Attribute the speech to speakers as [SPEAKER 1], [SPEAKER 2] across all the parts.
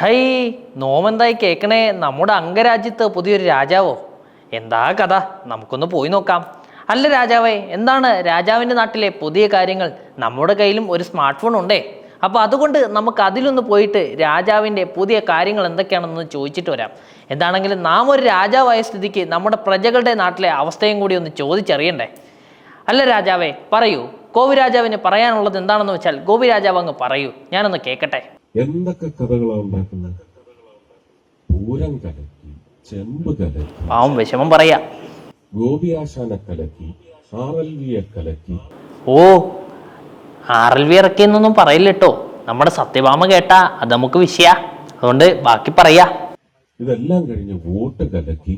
[SPEAKER 1] High നോമെന്തായി കേക്കണേ? നമ്മുടെ അംഗരാജ്യത്ത് പുതിയൊരു രാജാവോ? എന്താ കഥ? നമുക്കൊന്ന് പോയി നോക്കാം. അല്ല രാജാവേ എന്താണ് രാജാവിന്റെ നാട്ടിലെ പുതിയ കാര്യങ്ങൾ? നമ്മുടെ കയ്യിലും ഒരു സ്മാർട്ട് ഫോൺ ഉണ്ടേ. അപ്പോൾ അതുകൊണ്ട് നമുക്ക് അതിലൊന്ന് പോയിട്ട് രാജാവിന്റെ പുതിയ കാര്യങ്ങൾ എന്തൊക്കെയാണെന്ന് ചോദിച്ചിട്ട് വരാം. എന്താണെങ്കിലും നാം ഒരു രാജാവായ സ്ഥിതിക്ക് നമ്മുടെ പ്രജകളുടെ നാട്ടിലെ അവസ്ഥയും കൂടി ഒന്ന് ചോദിച്ചറിയണ്ടേ. അല്ല രാജാവേ പറയൂ. ഗോപി രാജാവിന് പറയാനുള്ളത് എന്താണെന്ന് വെച്ചാൽ ഗോപി രാജാവ് അങ്ങ് പറയൂ. ഞാനൊന്ന് കേൾക്കട്ടെ
[SPEAKER 2] എന്തൊക്കെ കഥകളാണ് ഉണ്ടാക്കുന്നത്? പൂരം കലക്കി ചെമ്പ് കലക്കി
[SPEAKER 1] പാവം വിഷമം പറയാ.
[SPEAKER 2] ഗോപിയാശാനെ കലക്കി ആർ എൽ വിയെ കലക്കി.
[SPEAKER 1] ഓ ആർ എൽ വി ഇറക്കിയെന്നൊന്നും പറയില്ല കേട്ടോ നമ്മുടെ സത്യഭാമ കേട്ട അത് നമുക്ക് വിഷയ. അതുകൊണ്ട് ബാക്കി പറയാ.
[SPEAKER 2] ഇതെല്ലാം കഴിഞ്ഞ് വോട്ട് കലക്കി.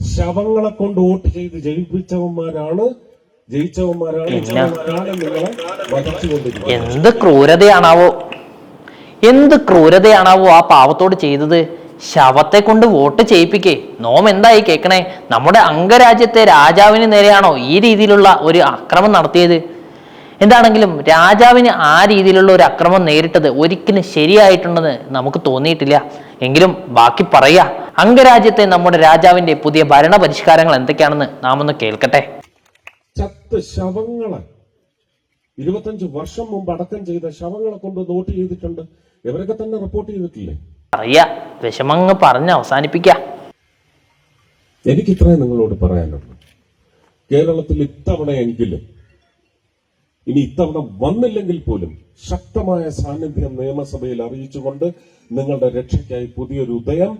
[SPEAKER 2] ശവങ്ങളെ കൊണ്ട് വോട്ട് ചെയ്ത് ജയിപ്പിച്ചവന്മാരാണ് ജയിച്ചവന്മാരാണ് ജയിച്ചവന്മാരാണ് നിങ്ങളെ വധിച്ചുകൊണ്ടിരിക്കുന്നത്.
[SPEAKER 1] എന്ത് ക്രൂരതയാണാവോ? എന്ത് ക്രൂരതയാണാവോ ആ പാവത്തോട് ചെയ്തത്? ശവത്തെ കൊണ്ട് വോട്ട് ചെയ്യിപ്പിക്കേ. നോം എന്തായി കേൾക്കണേ നമ്മുടെ അംഗരാജ്യത്തെ രാജാവിന് നേരെയാണോ ഈ രീതിയിലുള്ള ഒരു അക്രമം നടത്തിയത്? എന്താണെങ്കിലും രാജാവിന് ആ രീതിയിലുള്ള ഒരു അക്രമം നേരിട്ടത് ഒരിക്കലും ശരിയായിട്ടുണ്ടെന്ന് നമുക്ക് തോന്നിയിട്ടില്ല. എങ്കിലും ബാക്കി പറയാ. അംഗരാജ്യത്തെ നമ്മുടെ രാജാവിന്റെ പുതിയ ഭരണ പരിഷ്കാരങ്ങൾ എന്തൊക്കെയാണെന്ന് നാം ഒന്ന് കേൾക്കട്ടെ.
[SPEAKER 2] ചത്ത് ശവങ്ങളെ. ഇരുപത്തഞ്ച് വർഷം മുമ്പ് അടക്കം ചെയ്ത ശവങ്ങളെ കൊണ്ട് നോട്ട് ചെയ്തിട്ടുണ്ട്. ഇവരൊക്കെ തന്നെ റിപ്പോർട്ട് ചെയ്തിട്ടില്ലേ?
[SPEAKER 1] അറിയാ. വിഷമങ്ങ് പറഞ്ഞ് അവസാനിപ്പിക്ക.
[SPEAKER 2] എനിക്കിത്രേ നിങ്ങളോട് പറയാനുള്ളൂ. കേരളത്തിൽ ഇത്തവണയെങ്കിലും ഇനി ഇത്തവണ വന്നില്ലെങ്കിൽ പോലും ശക്തമായ സാന്നിധ്യം നിയമസഭയിൽ അറിയിച്ചുകൊണ്ട് നിങ്ങളുടെ രക്ഷയ്ക്കായി പുതിയൊരു ഉദയം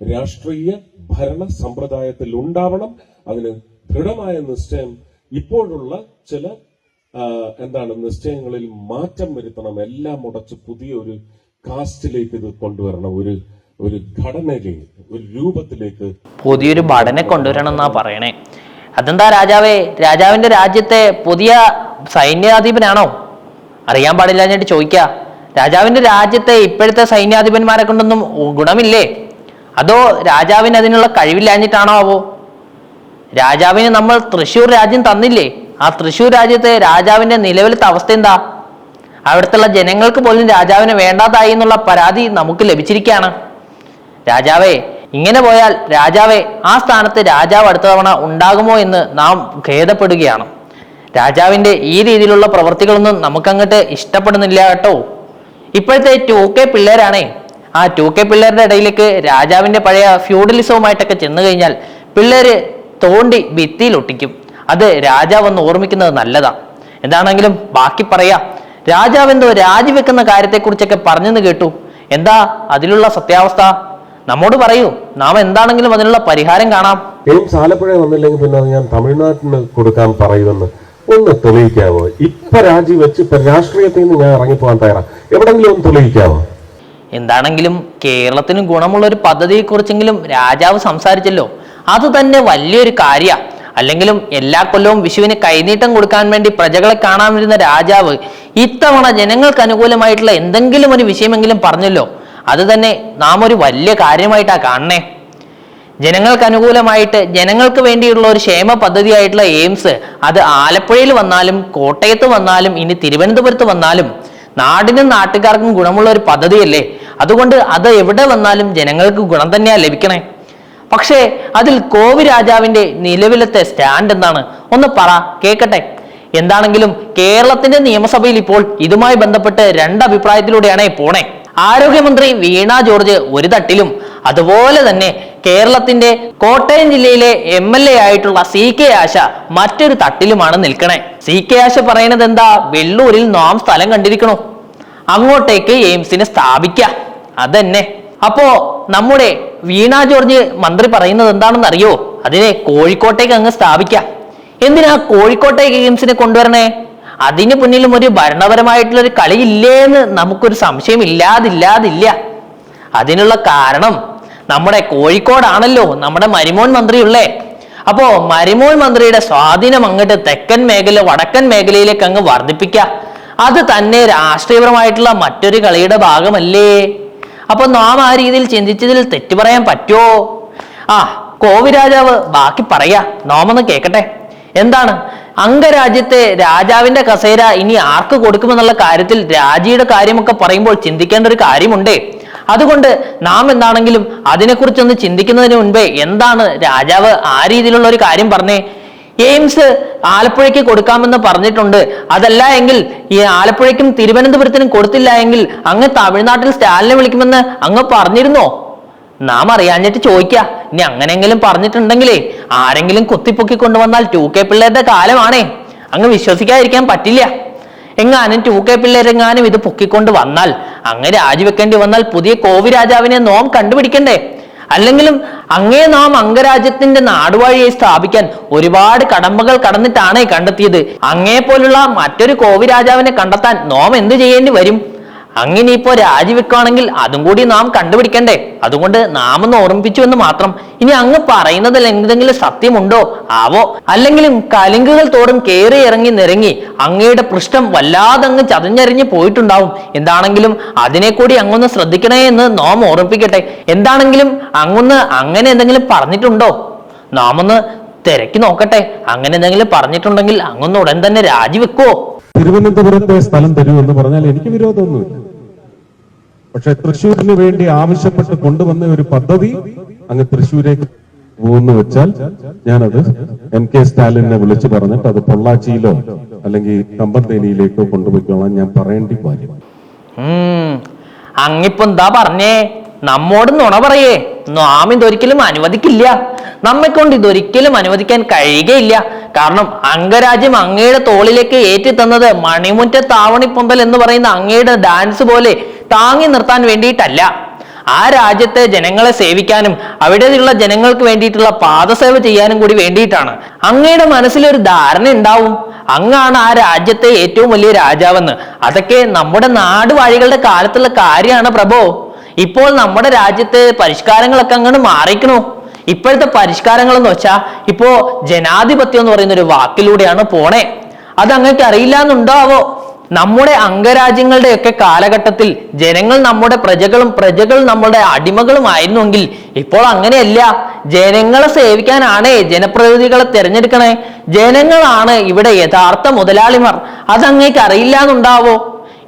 [SPEAKER 2] രാഷ്ട്രീയ ഭരണ സമ്പ്രദായത്തിൽ ഉണ്ടാവണം. അതിന് ദൃഢമായ നിശ്ചയം ഇപ്പോഴുള്ള ചില എന്താണ് നിശ്ചയങ്ങളിൽ മാറ്റം വരുത്തണം. എല്ലാം മുടച്ച് പുതിയൊരു കാസ്റ്റിലേക്ക് ഇത് കൊണ്ടുവരണം. ഒരു ഒരു ഘടനയിലേക്ക് ഒരു രൂപത്തിലേക്ക്.
[SPEAKER 1] പുതിയൊരു ഭടനെ കൊണ്ടുവരണം എന്നാ പറയണേ. അതെന്താ രാജാവേ? രാജാവിന്റെ രാജ്യത്തെ പുതിയ സൈന്യാധിപനാണോ? അറിയാൻ പാടില്ല എന്നിട്ട് ചോദിക്ക. രാജാവിന്റെ രാജ്യത്തെ ഇപ്പോഴത്തെ സൈന്യാധിപന്മാരെ കൊണ്ടൊന്നും ഗുണമില്ലേ? അതോ രാജാവിന് അതിനുള്ള കഴിവില്ലാഞ്ഞിട്ടാണോ ആവോ? രാജാവിന് നമ്മൾ തൃശ്ശൂർ രാജ്യം തന്നില്ലേ? ആ തൃശ്ശൂർ രാജ്യത്തെ രാജാവിന്റെ നിലവിലത്തെ അവസ്ഥ എന്താ? അവിടുത്തെ ജനങ്ങൾക്ക് പോലും രാജാവിനെ വേണ്ടാതായി എന്നുള്ള പരാതി നമുക്ക് ലഭിച്ചിരിക്കുകയാണ്. രാജാവേ ഇങ്ങനെ പോയാൽ രാജാവേ ആ സ്ഥാനത്ത് രാജാവ് അടുത്ത തവണ ഉണ്ടാകുമോ എന്ന് നാം ഖേദപ്പെടുകയാണ്. രാജാവിന്റെ ഈ രീതിയിലുള്ള പ്രവൃത്തികളൊന്നും നമുക്കങ്ങോട്ട് ഇഷ്ടപ്പെടുന്നില്ല കേട്ടോ. ഇപ്പോഴത്തെ ടു കെ പിള്ളേരാണേ ആ ടു കെ പിള്ളേരുടെ ഇടയിലേക്ക് രാജാവിന്റെ പഴയ ഫ്യൂഡലിസവുമായിട്ടൊക്കെ ചെന്ന് കഴിഞ്ഞാൽ പിള്ളേര് തോണ്ടി ഭിത്തിയിൽ ഒട്ടിക്കും അത് രാജാവ് ഒന്ന് ഓർമ്മിക്കുന്നത് നല്ലതാ. എന്താണെങ്കിലും ബാക്കി പറയാ. രാജാവ് എന്തോ രാജിവെക്കുന്ന കാര്യത്തെക്കുറിച്ചൊക്കെ പറഞ്ഞെന്ന് കേട്ടു. എന്താ അതിലുള്ള സത്യാവസ്ഥ? നമ്മോട് പറയൂ. നാം എന്താണെങ്കിലും അതിനുള്ള പരിഹാരം കാണാം.
[SPEAKER 2] എയിംസ് ആലപ്പുഴ വന്നില്ലെങ്കിൽ പിന്നെ അത് ഞാൻ തമിഴ്നാട്ടിന് കൊടുക്കാൻ പറയുമെന്ന് ഒന്ന് തെളിയിക്കാവോ ഇപ്പൊ രാജിവെച്ച് ഇപ്പൊ രാഷ്ട്രീയത്തിൽ നിന്ന് ഞാൻ ഇറങ്ങിപ്പോകാൻ തയ്യാറാ. എവിടെങ്കിലും ഒന്ന് തെളിയിക്കാവോ
[SPEAKER 1] എന്താണെങ്കിലും കേരളത്തിന് ഗുണമുള്ള ഒരു പദ്ധതിയെക്കുറിച്ചെങ്കിലും രാജാവ് സംസാരിച്ചല്ലോ. അത് തന്നെ വലിയൊരു കാര്യ. അല്ലെങ്കിലും എല്ലാ കൊല്ലവും വിഷുവിന് കൈനീട്ടം കൊടുക്കാൻ വേണ്ടി പ്രജകളെ കാണാൻ വരുന്ന രാജാവ് ഇത്തവണ ജനങ്ങൾക്ക് അനുകൂലമായിട്ടുള്ള എന്തെങ്കിലും ഒരു വിഷയമെങ്കിലും പറഞ്ഞല്ലോ. അത് തന്നെ നാം ഒരു വലിയ കാര്യമായിട്ടാ കാണണേ. ജനങ്ങൾക്ക് അനുകൂലമായിട്ട് ജനങ്ങൾക്ക് വേണ്ടിയുള്ള ഒരു ക്ഷേമ പദ്ധതിയായിട്ടുള്ള എയിംസ് അത് ആലപ്പുഴയിൽ വന്നാലും കോട്ടയത്ത് വന്നാലും ഇനി തിരുവനന്തപുരത്ത് വന്നാലും നാടിനും നാട്ടുകാർക്കും ഗുണമുള്ള ഒരു പദ്ധതിയല്ലേ? അതുകൊണ്ട് അത് എവിടെ വന്നാലും ജനങ്ങൾക്ക് ഗുണം തന്നെയാ ലഭിക്കണേ. പക്ഷേ അതിൽ കോവി രാജാവിന്റെ നിലവിലത്തെ സ്റ്റാൻഡ് എന്താണ്? ഒന്ന് പറ കേക്കട്ടെ. എന്താണെങ്കിലും കേരളത്തിന്റെ നിയമസഭയിൽ ഇപ്പോൾ ഇതുമായി ബന്ധപ്പെട്ട് രണ്ട് അഭിപ്രായത്തിലൂടെയാണ് പോണേ. ആരോഗ്യമന്ത്രി വീണ ജോർജ് ഒരു തട്ടിലും. അതുപോലെ തന്നെ കേരളത്തിന്റെ കോട്ടയം ജില്ലയിലെ എം എൽ എ ആയിട്ടുള്ള സി കെ ആശ മറ്റൊരു തട്ടിലുമാണ് നിൽക്കണേ. സി കെ ആശ പറയണത് എന്താ? വെള്ളൂരിൽ നാം സ്ഥലം കണ്ടിരിക്കണോ. അങ്ങോട്ടേക്ക് എയിംസിനെ സ്ഥാപിക്ക. അതന്നെ. അപ്പോ നമ്മുടെ വീണ ജോർജ് മന്ത്രി പറയുന്നത് എന്താണെന്ന് അറിയോ അതിനെ കോഴിക്കോട്ടേക്ക് അങ്ങ് സ്ഥാപിക്കാം. എന്തിനാ കോഴിക്കോട്ടേക്ക് ഗെയിംസിനെ കൊണ്ടുവരണേ? അതിന് മുന്നിലും ഒരു ഭരണപരമായിട്ടുള്ള ഒരു കളി ഇല്ലേന്ന് നമുക്കൊരു സംശയം ഇല്ലാതില്ലാതില്ല അതിനുള്ള കാരണം നമ്മുടെ കോഴിക്കോടാണല്ലോ നമ്മുടെ മരിമോൻ മന്ത്രിയുള്ളേ. അപ്പോ മരിമോൻ മന്ത്രിയുടെ സ്വാധീനം അങ്ങോട്ട് തെക്കൻ മേഖല വടക്കൻ മേഖലയിലേക്ക് അങ്ങ് വർദ്ധിപ്പിക്കുക അത് തന്നെ രാഷ്ട്രീയപരമായിട്ടുള്ള മറ്റൊരു കളിയുടെ ഭാഗമല്ലേ? അപ്പൊ നാം ആ രീതിയിൽ ചിന്തിച്ചതിൽ തെറ്റു പറയാൻ പറ്റുമോ ആ കോവി രാജാവ് ബാക്കി പറയാ. നോമെന്ന് കേക്കട്ടെ. എന്താണ്? അംഗരാജ്യത്തെ രാജാവിന്റെ കസേര ഇനി ആർക്ക് കൊടുക്കുമെന്നുള്ള കാര്യത്തിൽ രാജിയുടെ കാര്യമൊക്കെ പറയുമ്പോൾ ചിന്തിക്കേണ്ട ഒരു കാര്യമുണ്ടേ. അതുകൊണ്ട് നാം എന്താണെങ്കിലും അതിനെക്കുറിച്ചൊന്ന് ചിന്തിക്കുന്നതിന് മുൻപേ എന്താണ് രാജാവ് ആ രീതിയിലുള്ള ഒരു കാര്യം പറഞ്ഞേ? എയിംസ് ആലപ്പുഴയ്ക്ക് കൊടുക്കാമെന്ന് പറഞ്ഞിട്ടുണ്ട്. അതല്ല എങ്കിൽ ഈ ആലപ്പുഴയ്ക്കും തിരുവനന്തപുരത്തിനും കൊടുത്തില്ല എങ്കിൽ അങ്ങ് തമിഴ്നാട്ടിൽ സ്റ്റാലിനെ വിളിക്കുമെന്ന് അങ്ങ് പറഞ്ഞിരുന്നോ? നാം അറിയാഞ്ഞിട്ട് ചോദിക്ക. ഇനി അങ്ങനെയെങ്കിലും പറഞ്ഞിട്ടുണ്ടെങ്കിലേ ആരെങ്കിലും കുത്തിപ്പൊക്കി കൊണ്ടുവന്നാൽ ടു കെ പിള്ളേരുടെ കാലമാണേ. അങ്ങ് വിശ്വസിക്കാതിരിക്കാൻ പറ്റില്ല. എങ്ങാനും ടു കെ പിള്ളേരെങ്ങാനും ഇത് പൊക്കിക്കൊണ്ട് വന്നാൽ അങ്ങ് രാജിവെക്കേണ്ടി വന്നാൽ പുതിയ കോവി രാജാവിനെ നോം കണ്ടുപിടിക്കണ്ടേ? അല്ലെങ്കിലും അങ്ങേ നാം അംഗരാജ്യത്തിന്റെ നാടുവാഴിയെ സ്ഥാപിക്കാൻ ഒരുപാട് കടമ്പകൾ കടന്നിട്ടാണ് കണ്ടെത്തിയത്. അങ്ങേ പോലുള്ള മറ്റൊരു കോവിരാജാവിനെ കണ്ടെത്താൻ നോം എന്ത് ചെയ്യേണ്ടി വരും? അങ്ങനെ ഇപ്പോ രാജിവെക്കുകയാണെങ്കിൽ അതും കൂടി നാം കണ്ടുപിടിക്കണ്ടേ. അതുകൊണ്ട് നാം ഒന്ന് ഓർമ്മിപ്പിച്ചു എന്ന് മാത്രം. ഇനി അങ്ങ് പറയുന്നതിൽ എന്തെങ്കിലും സത്യമുണ്ടോ? ആവോ? അല്ലെങ്കിലും കലിങ്കുകൾ തോറും കയറി ഇറങ്ങി നിരങ്ങി അങ്ങയുടെ പൃഷ്ഠം വല്ലാതെ അങ്ങ് ചതഞ്ഞെറിഞ്ഞ് പോയിട്ടുണ്ടാവും. എന്താണെങ്കിലും അതിനെ കൂടി അങ്ങൊന്ന് ശ്രദ്ധിക്കണേ എന്ന് നാം ഓർമ്മിപ്പിക്കട്ടെ. എന്താണെങ്കിലും അങ്ങൊന്ന് അങ്ങനെ എന്തെങ്കിലും പറഞ്ഞിട്ടുണ്ടോ? നാമൊന്ന് തിരക്കി നോക്കട്ടെ. അങ്ങനെ എന്തെങ്കിലും പറഞ്ഞിട്ടുണ്ടെങ്കിൽ അങ്ങൊന്ന് ഉടൻ തന്നെ രാജിവെക്കുവോ?
[SPEAKER 3] തിരുവനന്തപുരത്തെ സ്ഥലം തരൂ എന്ന് പറഞ്ഞാൽ എനിക്ക് വിരോധമൊന്നുമില്ല. പക്ഷെ തൃശ്ശൂരിന് വേണ്ടി ആവശ്യപ്പെട്ട് കൊണ്ടുവന്ന ഒരു പദ്ധതി അങ്ങ് തൃശ്ശൂരേക്ക് പോകുന്നു വെച്ചാൽ ഞാനത് എം കെ സ്റ്റാലിനെ വിളിച്ചു പറഞ്ഞിട്ട് അത് പൊള്ളാച്ചിയിലോ അല്ലെങ്കിൽ കമ്പന്തേനിയിലേക്കോ കൊണ്ടുപോയിക്കോളാൻ ഞാൻ പറയേണ്ടി വരും.
[SPEAKER 1] അങ്ങിപ്പോ എന്താ പറഞ്ഞേ? നമ്മോട് നുണ പറയേ. നാം ഇതൊരിക്കലും അനുവദിക്കില്ല. നമ്മെ കൊണ്ട് ഇതൊരിക്കലും അനുവദിക്കാൻ കഴിയുകയില്ല. കാരണം അംഗരാജ്യം അങ്ങയുടെ തോളിലേക്ക് ഏറ്റി തന്നത് മണിമുറ്റ താവണിപ്പൊന്തൽ എന്ന് പറയുന്ന അങ്ങയുടെ ഡാൻസ് പോലെ താങ്ങി നിർത്താൻ വേണ്ടിയിട്ടല്ല. ആ രാജ്യത്തെ ജനങ്ങളെ സേവിക്കാനും അവിടെയുള്ള ജനങ്ങൾക്ക് വേണ്ടിയിട്ടുള്ള പാദസേവ ചെയ്യാനും കൂടി വേണ്ടിയിട്ടാണ്. അങ്ങയുടെ മനസ്സിലൊരു ധാരണ ഉണ്ടാവും. അങ്ങാണ് ആ രാജ്യത്തെ ഏറ്റവും വലിയ രാജാവെന്ന്. അതൊക്കെ നമ്മുടെ നാടുവാഴികളുടെ കാലത്തുള്ള കാര്യമാണ് പ്രഭോ. ഇപ്പോൾ നമ്മുടെ രാജ്യത്തെ പരിഷ്കാരങ്ങളൊക്കെ അങ്ങോട്ട് മാറിക്കണു. ഇപ്പോഴത്തെ പരിഷ്കാരങ്ങൾ എന്ന് വെച്ചാൽ ഇപ്പോ ജനാധിപത്യം എന്ന് പറയുന്ന ഒരു വാക്കിലൂടെയാണ് പോണേ. അത് അങ്ങക്ക് അറിയില്ല എന്നുണ്ടാവോ നമ്മുടെ അംഗരാജ്യങ്ങളുടെയൊക്കെ കാലഘട്ടത്തിൽ ജനങ്ങൾ നമ്മുടെ പ്രജകളും പ്രജകൾ നമ്മുടെ അടിമകളുമായിരുന്നുവെങ്കിൽ ഇപ്പോൾ അങ്ങനെയല്ല. ജനങ്ങളെ സേവിക്കാനാണ് ജനപ്രതിനിധികളെ തിരഞ്ഞെടുക്കണേ. ജനങ്ങളാണ് ഇവിടെ യഥാർത്ഥ മുതലാളിമാർ. അതങ്ങേക്ക് അറിയില്ല എന്നുണ്ടാവോ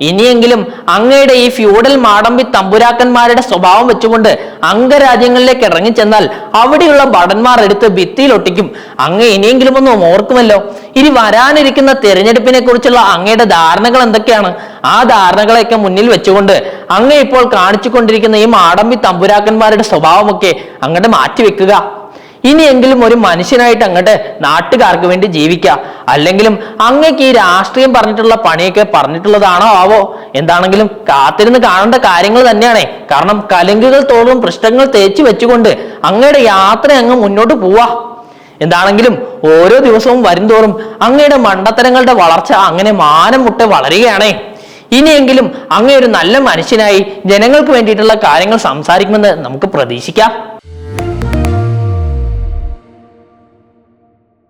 [SPEAKER 1] ഇനിയെങ്കിലും അങ്ങയുടെ ഈ ഫ്യൂഡൽ മാടമ്പി തമ്പുരാക്കന്മാരുടെ സ്വഭാവം വെച്ചുകൊണ്ട് അംഗരാജ്യങ്ങളിലേക്ക് ഇറങ്ങിച്ചെന്നാൽ അവിടെയുള്ള ഭടന്മാർ എടുത്ത് ഭിത്തിയിലൊട്ടിക്കും അങ്ങ് ഇനിയെങ്കിലും ഒന്നും ഓർക്കുമല്ലോ. ഇനി വരാനിരിക്കുന്ന തെരഞ്ഞെടുപ്പിനെ കുറിച്ചുള്ള അങ്ങയുടെ ധാരണകൾ എന്തൊക്കെയാണ്? ആ ധാരണകളെയൊക്കെ മുന്നിൽ വെച്ചുകൊണ്ട് അങ്ങ് ഇപ്പോൾ കാണിച്ചുകൊണ്ടിരിക്കുന്ന ഈ മാടമ്പി തമ്പുരാക്കന്മാരുടെ സ്വഭാവമൊക്കെ അങ്ങോട്ട് മാറ്റിവെക്കുക. ഇനിയെങ്കിലും ഒരു മനുഷ്യനായിട്ട് അങ്ങോട്ട് നാട്ടുകാർക്ക് വേണ്ടി ജീവിക്കുക. അല്ലെങ്കിലും അങ്ങക്ക് ഈ രാഷ്ട്രീയം പറഞ്ഞിട്ടുള്ള പണിയൊക്കെ പറഞ്ഞിട്ടുള്ളതാണോ ആവോ? എന്താണെങ്കിലും കാത്തിരുന്ന് കാണേണ്ട കാര്യങ്ങൾ തന്നെയാണേ. കാരണം കലങ്കുകൾ തോറും പൃഷ്ഠങ്ങൾ തേച്ചു വെച്ചുകൊണ്ട് അങ്ങയുടെ യാത്ര അങ്ങ് മുന്നോട്ട് പോവാ. എന്താണെങ്കിലും ഓരോ ദിവസവും വരുംതോറും അങ്ങയുടെ മണ്ടത്തരങ്ങളുടെ വളർച്ച അങ്ങനെ മാനം മുട്ട വളരുകയാണേ. ഇനിയെങ്കിലും അങ്ങേ ഒരു നല്ല മനുഷ്യനായി ജനങ്ങൾക്ക് വേണ്ടിയിട്ടുള്ള കാര്യങ്ങൾ സംസാരിക്കുമെന്ന് നമുക്ക് പ്രതീക്ഷിക്കാം.